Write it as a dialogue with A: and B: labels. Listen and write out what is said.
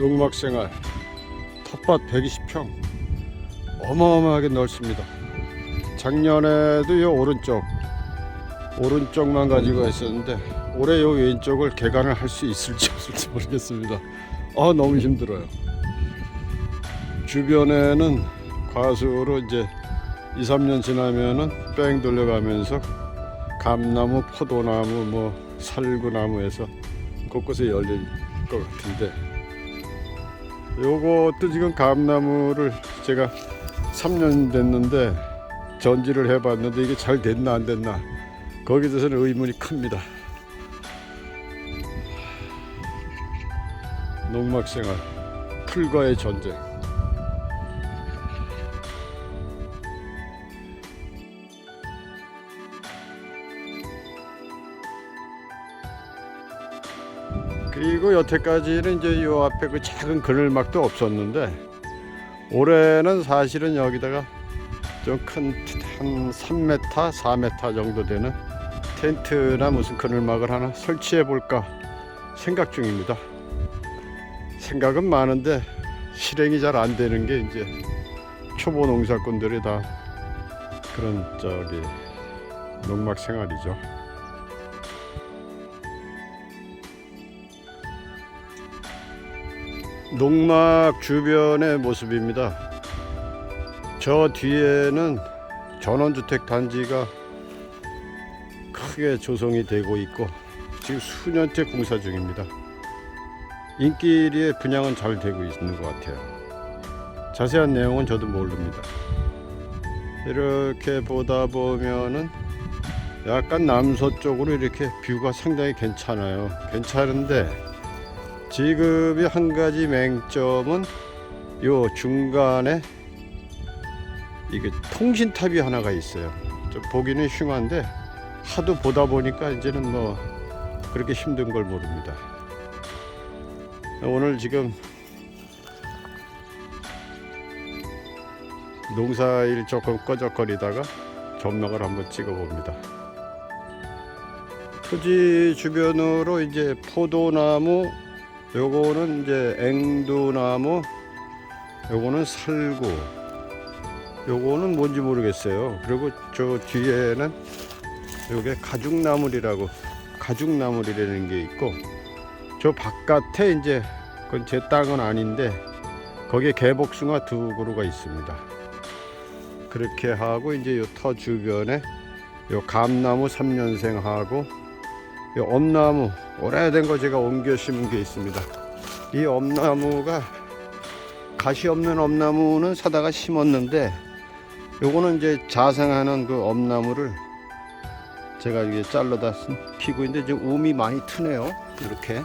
A: 농막생활. 텃밭 120평. 어마어마하게 넓습니다. 작년에도 요 오른쪽 오른쪽만 가지고 있었는데 올해 요 왼쪽을 개간을 할 수 있을지 없을지 모르겠습니다. 아 너무 힘들어요. 주변에는 과수로 이제 2, 3년 지나면은 뺑 돌려가면서 감나무, 포도나무, 뭐 살구나무에서 곳곳에 열릴 것 같은데 요것도 지금 감나무를 제가 3년 됐는데 전지를 해봤는데 이게 잘 됐나 안 됐나. 거기에 대해서는 의문이 큽니다. 농막생활 풀과의 전쟁 그리고 여태까지는 이제 요 앞에 그 작은 그늘막도 없었는데 올해는 사실은 여기다가 좀 큰 한 3m, 4m 정도 되는 텐트나 무슨 그늘막을 하나 설치해 볼까 생각 중입니다. 생각은 많은데 실행이 잘 안 되는 게 이제 초보 농사꾼들이 다 그런 저기 농막 생활이죠. 농막 주변의 모습입니다. 저 뒤에는 전원주택 단지가 크게 조성이 되고 있고 지금 수년째 공사 중입니다. 인기리의 분양은 잘 되고 있는 것 같아요. 자세한 내용은 저도 모릅니다. 이렇게 보다 보면은 약간 남서쪽으로 이렇게 뷰가 상당히 괜찮아요. 괜찮은데 지금이 한 가지 맹점은 요 중간에 이게 통신탑이 하나가 있어요. 좀 보기는 흉한데 하도 보다 보니까 이제는 뭐 그렇게 힘든 걸 모릅니다. 오늘 지금 농사일 조금 꺼적거리다가 점막을 한번 찍어 봅니다. 토지 주변으로 이제 포도나무, 요거는 이제 앵두나무, 요거는 살구, 요거는 뭔지 모르겠어요. 그리고 저 뒤에는 요게 가죽나물이라고 가죽나물이라는 게 있고 저 바깥에 이제 그건 제 땅은 아닌데 거기에 개복숭아 두 그루가 있습니다. 그렇게 하고 이제 요 터 주변에 요 감나무 3년생 하고 요 엄나무 오래된 거 제가 옮겨 심은 게 있습니다. 이 엄나무가 가시 없는 엄나무는 사다가 심었는데 요거는 이제 자생하는 그 엄나무를 제가 이게 잘라다 피고 있는데 지금 um이 많이 트네요. 이렇게